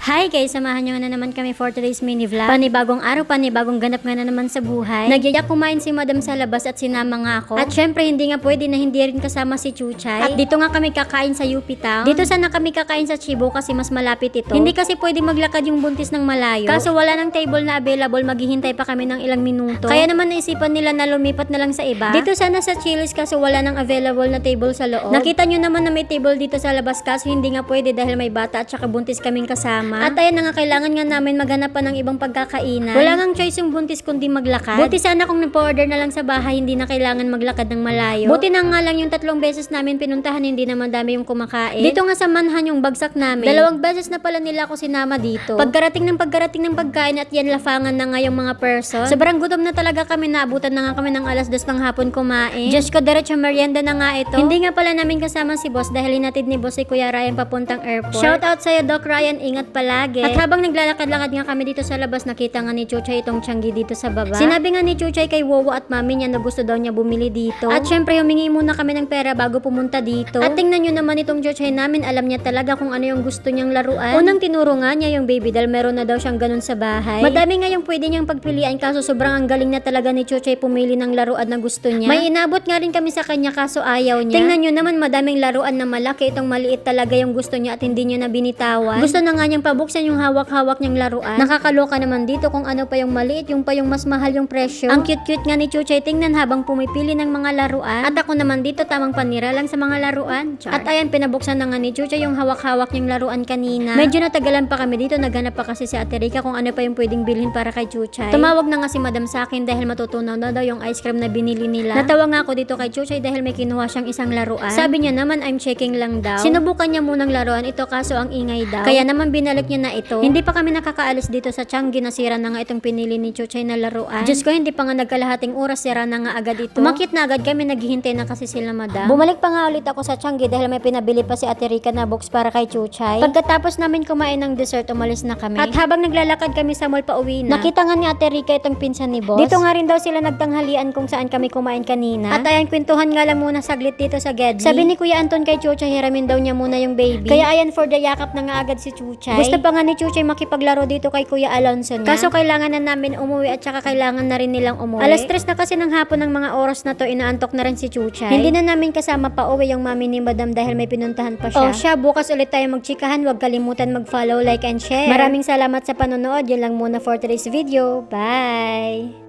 Hi guys, samahan nyo na naman kami for today's mini vlog. Panibagong araw, panibagong ganap nga na naman sa buhay. Nagyayak kumain si madam sa labas at sinama nga ako. At syempre, hindi nga pwede na hindi rin kasama si Chuchay. At dito nga kami kakain sa UP Town. Dito sana kami kakain sa Chibo kasi mas malapit ito. Hindi kasi pwede maglakad yung buntis ng malayo. Kaso wala ng table na available, maghihintay pa kami ng ilang minuto. Kaya naman naisipan nila na lumipat na lang sa iba. Dito sana sa Chili's kaso wala nang available na table sa loob. Nakita nyo naman na may table dito sa labas kaso hindi nga pwede dahil may bata at saka buntis kaming kasama. At ayan na nga, kailangan nga namin maghanap pa ng ibang pagkakainan. Wala ngang choice yung buntis kundi maglakad. Buti sana kung nagpa-order na lang sa bahay, hindi na kailangan maglakad ng malayo. Buti na nga lang yung tatlong beses namin pinuntahan, hindi naman dami yung kumakain. Dito nga sa manhan yung bagsak namin. Dalawang beses na pala nila ako sinama dito. Pagkarating ng pagkarating ng pagkain at yan lafangan na nga yung mga person. Sobrang gutom na talaga kami, naabutan na nga kami ng alas dos ng hapon kumain. Diyos ko, diretso merienda na nga ito. Hindi nga pala namin kasama si boss dahil hinatid ni boss si Kuya Ryan papuntang airport. Shout out sa'yo, Doc Ryan, ingat palagi. At habang naglalakad-lakad nga kami dito sa labas, nakita nga ni Chuchay itong tiyanggi dito sa baba. Sinabi nga ni Chuchay kay Wowo at mami niya na gusto daw niya bumili dito. At syempre, humingi muna kami ng pera bago pumunta dito. At tingnan nyo naman itong Chuchay namin, alam niya talaga kung ano yung gusto niyang laruan. Unang tinuro nga niya yung baby doll, meron na daw siyang ganun sa bahay. Madami nga yung pwede niyang pagpilian kaso sobrang ang galing na talaga ni Chuchay pumili ng laruan na gusto niya. May inabot nga rin kami sa kanya kaso ayaw niya. Tingnan nyo naman madaming laruan na malaki, itong maliit talaga yung gusto niya at hindi niya na binitawan. Gusto na nga niyang pabuksan yung hawak-hawak niyang laruan. Nakakaloka naman dito kung ano pa yung maliit, yung pa yung mas mahal yung presyo. Ang cute-cute nga ni Chuchay tingnan habang pumipili ng mga laruan. At ako naman dito tamang panira lang sa mga laruan. At ayan, pinabuksan na nga ni Chuchay yung hawak-hawak niyang laruan kanina. Medyo natagalan pa kami dito, naghanap pa kasi si Ate Rica kung ano pa yung pwedeng bilhin para kay Chuchay. Tumawag na nga si Madam sa akin dahil matutunaw na daw yung ice cream na binili nila. Natawa nga ako dito kay Chuchay dahil may kinuha siyang isang laruan. Sabi niya naman, I'm checking lang daw. Sinubukan niya munang laruan ito kaso ang ingay daw. Kaya naman binalik niya na ito. Hindi pa kami nakakaalis dito sa Changi, nasira na nga itong pinili ni Chuchay na laruan. Diyos ko, hindi pa nga nagkalahating oras, sira na nga agad ito. Umakit na agad kami, naghihintay na kasi sila madam. Bumalik pa nga ulit ako sa Changi dahil may pinabili pa si Ate Rica na box para kay Chuchay. Pagkatapos namin kumain ng dessert, umalis na kami. At habang naglalakad kami sa mall pa uwi na, nakita nga ni Ate Rica itong pinsan ni boss. Dito nga rin daw sila nagtanghalian kung saan kami kumain kanina. At ayan, kwentuhan nga lang muna saglit dito sa Gedli. Sabi ni Kuya Anton kay Chuchay, hiramin daw niya muna yung baby. Kaya ayan, for the yakap na nga agad si Chuchay. Gusto pa nga ni Chuchay makipaglaro dito kay Kuya Alonso niya. Kaso kailangan na namin umuwi at saka kailangan na rin nilang umuwi. Alas tres na kasi ng hapon ng mga oras na to, inaantok na rin si Chuchay. Hindi na namin kasama pa uwi yung mami ni Madam dahil may pinuntahan pa siya. Oh, siya, bukas ulit tayo magchikahan. Huwag kalimutan mag-follow, like, and share. Maraming salamat sa panonood. Yun lang muna for today's video. Bye!